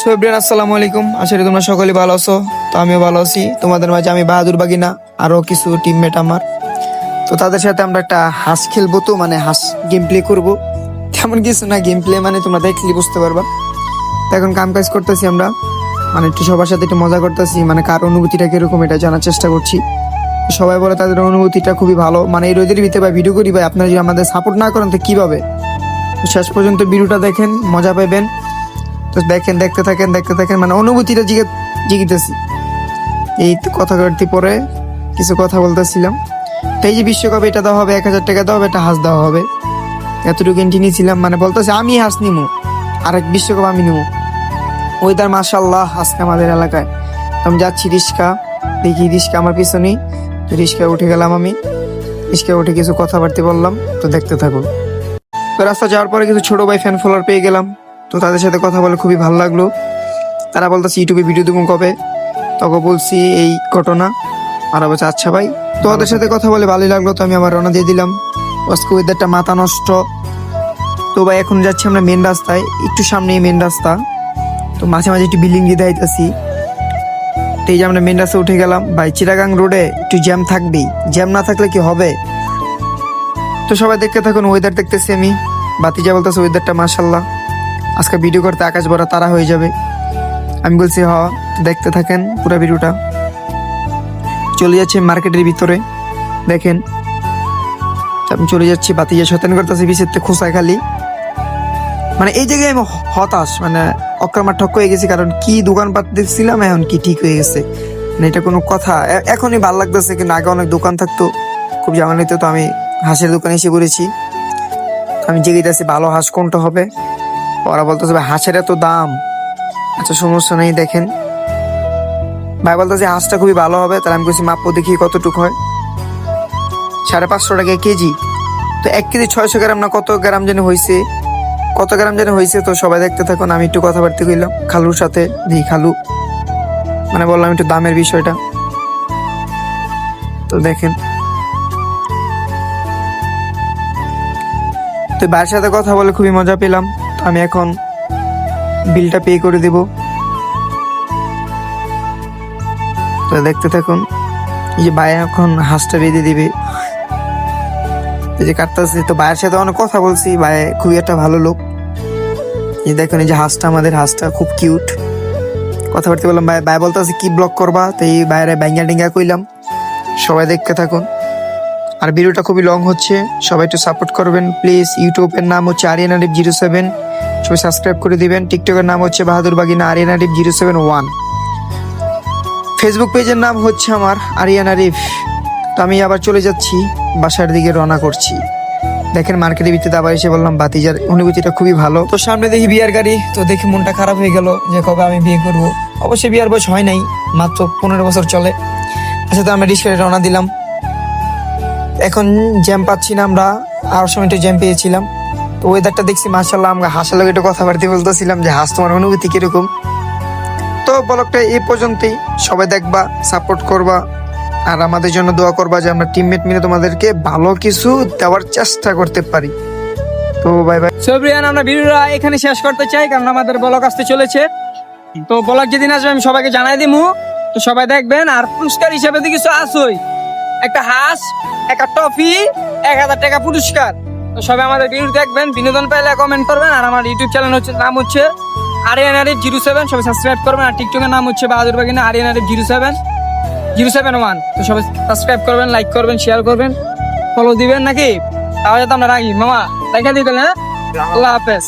সোহেব্রিয়ান আসসালামু আলাইকুম। আশা করি তোমরা সকলে ভালো আছো। তো আমিও ভালো আছি। তোমাদের মাঝে আমি বাহাদুর বাগিনা আরও কিছু টিমমেট আমার। তো তাদের সাথে আমরা একটা হাঁস খেলব তো মানে হাঁস গেম প্লে করব। তেমন কিছু না গেম প্লে মানে তোমরা দেখলে বুঝতে পারবা। তো এখন কাম কাজ করতেছি আমরা। মানে একটু সবার সাথে একটু মজা করতেছি। মানে কার অনুভূতিটা কীরকম এটা জানার চেষ্টা করছি। সবাই বলে তাদের অনুভূতিটা খুবই ভালো। মানে এই রোদের ভিতরে ভাই ভিডিও করি ভাই। আপনারা যদি আমাদের সাপোর্ট না করেন তো কীভাবে? শেষ পর্যন্ত ভিডিওটা দেখেন, মজা পাবেন তো দেখেন, দেখতে থাকেন দেখতে থাকেন মানে অনুভূতিটা জিগে জিগিতেছি। এই কথা কাটতে পরে কিছু কথা বলতেছিলাম। তো এই যে বিশ্বকাপে এটা দেওয়া হবে, এক হাজার টাকা দেওয়া হবে, এটা হাঁস দেওয়া হবে। এতটুকু এন্টি নিয়েছিলাম মানে বলতেছে, আমি হাঁস নিমু আর এক বিশ্বকাপ আমি নিমু। ওয়েদার মাসাল্লাহ আজকে আমাদের এলাকায়। আমি যাচ্ছি রিক্সা দেখি রিক্সা আমার পিছনেই। রিক্সায় উঠে গেলাম আমি। রিক্সায় উঠে কিছু কথাবার্তা বললাম, তো দেখতে থাকুন। তো রাস্তা যাওয়ার পরে কিছু ছোট ভাই ফ্যান ফলোয়ার পেয়ে গেলাম। তো তাদের সাথে কথা বলে খুবই ভালো লাগল। তারা বলতেছে, ইউটিউবে ভিডিও দেবো কবে? তখন বলছি, এই ঘটনা। আর বলছে আচ্ছা ভাই, তো ওদের সাথে কথা বলে ভালোই লাগল, তো আমি আমার রওনা দিয়ে দিলাম। আজকে ওয়েদারটা মাথা নষ্ট। তো ভাই, এখন যাচ্ছি আমরা মেন রাস্তায়, একটু সামনে মেন রাস্তা। তো মাঝে মাঝে একটু বিল্ডিং দিয়ে যাইতেছি। তো এই যে আমরা মেন রাস্তায় উঠে গেলাম। ভাই, চিরাগাং রোডে একটু জ্যাম থাকবেই। জ্যাম না থাকলে কি হবে? তো সবাই দেখতে থাকুন ওয়েদার দেখতেছি আমি। বাতিজা বলতেছে ওয়েদারটা মাসাল্লাহ আজকে ভিডিও করতে আকাশ বড় তারা হয়ে যাবে। আমি বলছি, হ, দেখতে থাকেন পুরো ভিডিওটা চলে যাচ্ছে মার্কেটের ভিতরে। দেখেন, আমি চলে যাচ্ছি, বাতিজা শতান করতেছি বিশেষ খোসায় খালি। মানে এই জায়গায় আমি হতাশ মানে অক্রমার ঠক হয়ে গেছি, কারণ কি দোকানপাট দেখছিলাম, এখন কি ঠিক হয়ে গেছে। মানে এটা কোনো কথা। এখনই ভালো লাগতেছে, কিন্তু আগে অনেক দোকান থাকতো। খুব জামানি তো আমি হাঁসের দোকানে এসে পড়েছি। আমি জেগে জেগেছি ভালো হাঁস কোনটা হবে? ওরা বলতেছে, ভাই, হাঁসের এত দাম। আচ্ছা সমস্যা নেই দেখেন। ভাই বলতেছে, হাঁসটা খুবই ভালো হবে। তাহলে আমি বলছি মাপো দেখি কতটুকু হয়। সাড়ে পাঁচশো টাকা কেজি। তো এক কেজি ছয়শো গ্রাম না কত গ্রাম যেন হয়েছে কত গ্রাম যেন হয়েছে তো সবাই দেখতে থাকুন। আমি একটু কথাবার্তা কইলাম, খালুর সাথে দিই খালু। মানে বললাম একটু দামের বিষয়টা। তো দেখেন। তো ভাইয়ের সাথে কথা বলে খুবই মজা পেলাম। আমি এখন বিলটা পে করে দেব। তো দেখতে থাকুন, এই যে ভাই এখন হাঁসটা বেঁধে দিবে। যে কাটতেছি, তো ভাইয়ের সাথে অনেক কথা বলছি, ভাই খুবই একটা ভালো লোক। এই দেখুন, এই যে হাঁসটা আমাদের, হাঁসটা খুব কিউট কথাবার্তা বললাম, ভাই ভাই বলতেছে কি ব্লক করবা? তো এই বাইরে ব্যাঙ্গা টিঙ্গা কইলাম। সবাই দেখতে থাকুন। আর ভিডিওটা খুবই লং হচ্ছে, সবাই একটু সাপোর্ট করবেন প্লিজ ইউটিউবের নাম হচ্ছে আরিয়ানা ডিপ জিরো সেভেন সবাই সাবস্ক্রাইব করে দিবেন। টিকটকের নাম হচ্ছে Bahadur Bagina Ariana Deep zero seven one Facebook পেজের নাম হচ্ছে আমার আরিয়ানা রিফ তো আমি আবার চলে যাচ্ছি, বাসার দিকে রওনা করছি। দেখেন মার্কেটের ভিতরে আবার এসে বললাম, বাতিজার অনুভূতিটা খুবই ভালো। তো সামনে দেখি বিয়ার গাড়ি, তো দেখি মনটা খারাপ হয়ে গেল যে কবে আমি বিয়ে করব। অবশ্যই বিয়ার বয়স হয় নাই, মাত্র পনেরো বছর চলে। আচ্ছা তো আমরা রিক্সায় রওনা দিলাম। এখন জ্যাম পাচ্ছি না আমরা, আর সময় একটু জ্যাম পেয়েছিলাম। তো ওয়েদারটা দেখছি মার্শাল্লাহ আমরা হাসার লোক একটু কথাবার্তা বলতেছিলাম যে হাস, তোমার অনুভূতি কীরকম? তো ব্লগটা এই পর্যন্তই। সবাই দেখবা সাপোর্ট করবা, আর আমাদের জন্য দোয়া করবা যে আমরা টিমমেট মিলে তোমাদেরকে ভালো কিছু দেওয়ার চেষ্টা করতে পারি। তো বাই বাই সবরিয়ান আমরা ভিডিওটা এখানে শেষ করতে চাই, কারণ আমাদের ব্লগ আসতে চলেছে। তো ব্লগ যেদিন আসবে, আমি সবাইকে জানাই দিমু। তো সবাই দেখবেন, আর পুরস্কার হিসাবে তো কিছু আসই একটা হাঁস, একটা টফি এক হাজার টাকা পুরস্কার। সবাই আমাদের ভিডিও দেখবেন বিনোদন পাইলে কমেন্ট করবেন আর আমার ইউটিউব চ্যানেল হচ্ছে নাম হচ্ছে আরিয়ান আরিয়ানারি জিরো সেভেন। সবাই সাবস্ক্রাইব করবেন আর টিকটকের নাম হচ্ছে Bahadur Bagina আরিয়ানারি zero seven. Zero seven one. তো সবাই সাবস্ক্রাইব করবেন লাইক করবেন শেয়ার করবেন ফলো দিবেন নাকি? তাহলে তো আমরা রাখি। মামা দেখা দিবেন হ্যাঁ? আল্লাহ হাফেজ।